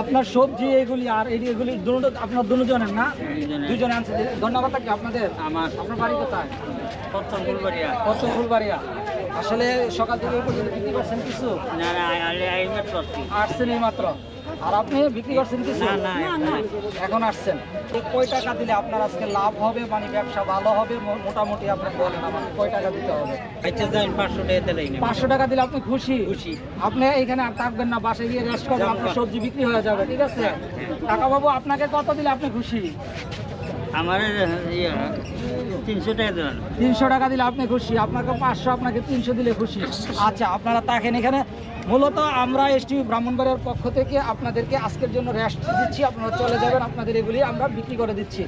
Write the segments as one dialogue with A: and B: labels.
A: আপনার সবজি এগুলি আর এগুলি আপনার দুজনের না? দুজনে আনছে ধন্যবাদ আপনাদের।
B: আমার
A: আপনার বাড়ি কোথায়?
B: ফুলবাড়িয়া।
A: কত ফুলবাড়িয়া। আসলে সকাল থেকে এই পর্যন্ত বিক্রি করছেন কিছু?
B: না না আলে আইমেট
A: আসছেন এই মাত্র? আর আপনি বিক্রি করছেন কিছু?
B: না, না,
A: এখন আসছেন। কয় টাকা দিলে আপনার আজকে লাভ হবে? মানে ব্যবসা ভালো হবে? মোটামুটি আপনি বলেন আমাকে কয় টাকা দিতে হবে?
B: আচ্ছা যাই পাঁচশো টাকা
A: পাঁচশো টাকা দিলে আপনি খুশি?
B: খুশি।
A: আপনি এখানে আর থাকবেন না বাসে গিয়ে রেস্ট করবেন আপনার সবজি বিক্রি হয়ে যাবে ঠিক আছে? টাকা বাবু আপনাকে কত দিলে আপনি খুশি?
B: আমার ইয়ে তিনশো টাকা
A: দিলে আপনি খুশি, আপনাকে পাঁচশো, আপনাকে তিনশো দিলে খুশি। আচ্ছা আপনারা থাকেন এখানে। মূলত আমরা এসটি ব্রাহ্মণবাড়িয়ার পক্ষ থেকে আপনাদেরকে আজকের জন্য রেস্ট দিচ্ছি, আপনারা চলে যাবেন, আপনাদের এগুলি আমরা বিক্রি করে দিচ্ছি।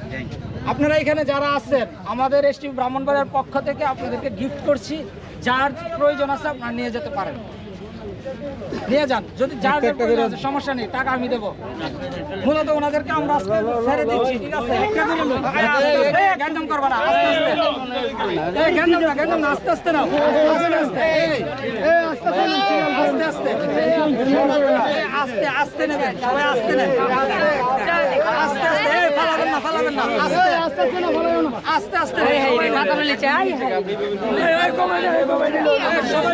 A: আপনারা এখানে যারা আছেন, আমাদের এসটি ব্রাহ্মণবাড়িয়ার পক্ষ থেকে আপনাদেরকে গিফট করছি, যার প্রয়োজন আছে আপনারা নিয়ে যেতে পারেন। নিয়ে যান। যদি যার সমস্যা নেই টাকা আমি দেবো। মূলত ওনাদেরকে আমরা আজকে ছেড়ে দিচ্ছি ঠিক আছে? একটা দিন গ্যাঞ্জাম করবা না আস্তে আস্তে। এই গ্যাঞ্জাম না গ্যাঞ্জাম না আস্তে আস্তে না আস্তে আস্তে আস্তে আস্তে। আস্তে আস্তে নেবেন সবাই আস্তে নেন। আস্তে আস্তে এই, ফালাবেন না ফালাবেন না আস্তে। আস্তে আস্তে আস্তে এই, এই, মাথা মেলে চাই এই, কমাই না, কমাই না। সবাই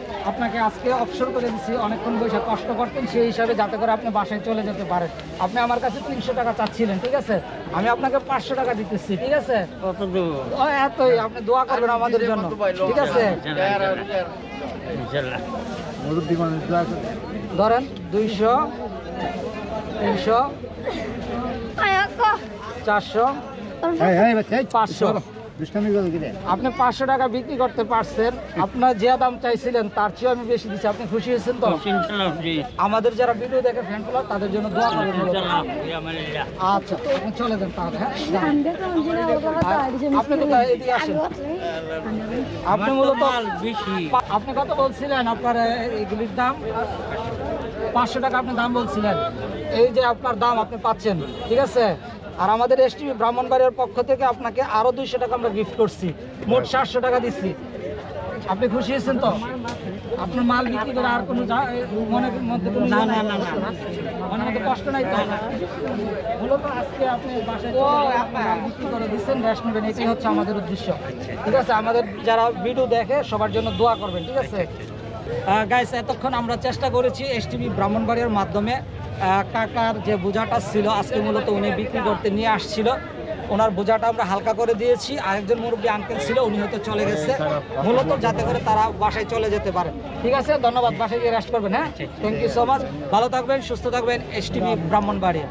A: আপনাকে আজকে অবসর করে দিচ্ছি অনেকক্ষণ বসে কষ্ট করতেন সেই হিসাবে যাতে করে আপনি বাসায় চলে যেতে পারেন। আপনি আমার কাছে তিনশো টাকা চাচ্ছিলেন ঠিক আছে? আমি আপনাকে পাঁচশো টাকা দিতেছি ঠিক আছে? ও এতই আপনি দোয়া করবেন আমাদের জন্য ঠিক আছে? ধরেন দুইশো তিনশো চারশো পাঁচশো। আপনি পাঁচশো টাকা বিক্রি করতে পারছেন আপনার যে দাম চাইছিলেন তার চেয়ে আমি বেশি দিচ্ছি। আপনি খুশি হয়েছেন তো? আমাদের যারা ভিডিও দেখে ফ্যান ফলোয়ার তাদের জন্য দোয়া করবেন। আচ্ছা চলে যান তাহলে হ্যাঁ? আপনি কোথায়? এদিকে আসেন। আপনি মূলত আপনি কত বলছিলেন আপনার এগুলির দাম? পাঁচশো টাকা আপনি দাম বলছিলেন। এই যে আপনার দাম আপনি পাচ্ছেন ঠিক আছে? আর আমাদের এসটি ব্রাহ্মণবাড়িয়ার পক্ষ থেকে আপনাকে আরও দুইশো টাকা আমরা গিফট করছি। মোট সাতশো টাকা দিচ্ছি। আপনি খুশি হয়েছেন তো? আপনার মাল বিক্রি করে আর কোনো মনের মধ্যে কোনো
B: না,
A: ইয়ে
B: না? না, না।
A: মনের মধ্যে কষ্ট নাই তো? মূলত আজকে আপনি বাসায় বিক্রি করে দিচ্ছেন রেস্ট নেবেন এটাই হচ্ছে আমাদের উদ্দেশ্য। ঠিক আছে? আমাদের যারা ভিডিও দেখে সবার জন্য দোয়া করবেন ঠিক আছে? গাইস এতক্ষণ আমরা চেষ্টা করেছি এসটিভি ব্রাহ্মণবাড়িয়ার মাধ্যমে কাকার যে বোঝাটা ছিল, আজকে মূলত উনি বিক্রি করতে নিয়ে আসছিল। ওনার বোঝাটা আমরা হালকা করে দিয়েছি। আরেকজন মুরব্বী আঙ্কেল ছিল, উনি হয়তো চলে গেছে। মূলত যাতে করে তারা বাসায় চলে যেতে পারে। ঠিক আছে? ধন্যবাদ। বাসায় গিয়ে রেস্ট করবেন হ্যাঁ? থ্যাংক ইউ সো মাচ ভালো থাকবেন, সুস্থ থাকবেন এসটিভি ব্রাহ্মণবাড়িয়া।